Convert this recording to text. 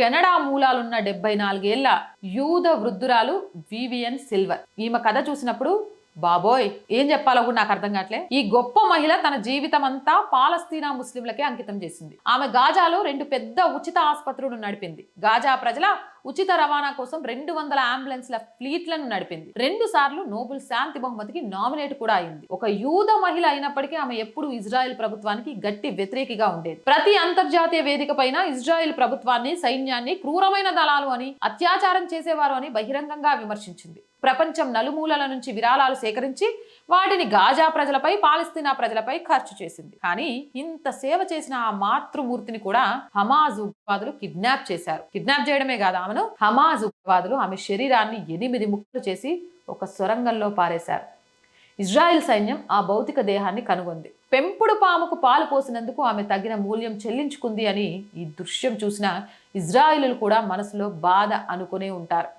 Canada మూలాలున్న డెబ్బై నాలుగేళ్ళ యూద వృద్ధురాలు వివియన్ సిల్వర్. ఈమె కథ చూసినప్పుడు బాబోయ్ ఏం చెప్పాలో కూడా నాకు అర్థం కావట్లే. ఈ గొప్ప మహిళ తన జీవితం అంతా పాలస్తీనా ముస్లింలకే అంకితం చేసింది. ఆమె గాజాలో రెండు పెద్ద ఉచిత ఆసుపత్రులు నడిపింది. గాజా ప్రజల ఉచిత రవాణా కోసం రెండు వందల అంబులెన్స్ల ఫ్లీట్లను నడిపింది. రెండు సార్లు నోబెల్ శాంతి బహుమతికి నామినేట్ కూడా అయింది. ఒక యూద మహిళ అయినప్పటికీ ఆమె ఎప్పుడు ఇజ్రాయెల్ ప్రభుత్వానికి గట్టి వ్యతిరేకిగా ఉండేది. ప్రతి అంతర్జాతీయ వేదిక పైన ఇజ్రాయెల్ ప్రభుత్వాన్ని సైన్యాన్ని క్రూరమైన దళాలు అని అత్యాచారం చేసేవారు అని బహిరంగంగా విమర్శించింది. ప్రపంచం నలుమూలల నుంచి విరాళాలు సేకరించి వాటిని గాజా ప్రజలపై పాలస్తీనా ప్రజలపై ఖర్చు చేసింది. కానీ ఇంత సేవ చేసిన ఆ మాతృమూర్తిని కూడా హమాజ్ ఉగ్రవాదులు కిడ్నాప్ చేశారు. కిడ్నాప్ చేయడమే కాదు ఆమెను హమాజ్ ఉగ్రవాదులు ఆమె శరీరాన్ని ఎనిమిది ముక్కలు చేసి ఒక సొరంగంలో పారేశారు. ఇజ్రాయెల్ సైన్యం ఆ భౌతిక దేహాన్ని కనుగొంది. పెంపుడు పాముకు పాలు పోసినందుకు ఆమె తగిన మూల్యం చెల్లించుకుంది అని ఈ దృశ్యం చూసిన ఇజ్రాయిలు కూడా మనసులో బాధ అనుకునే ఉంటారు.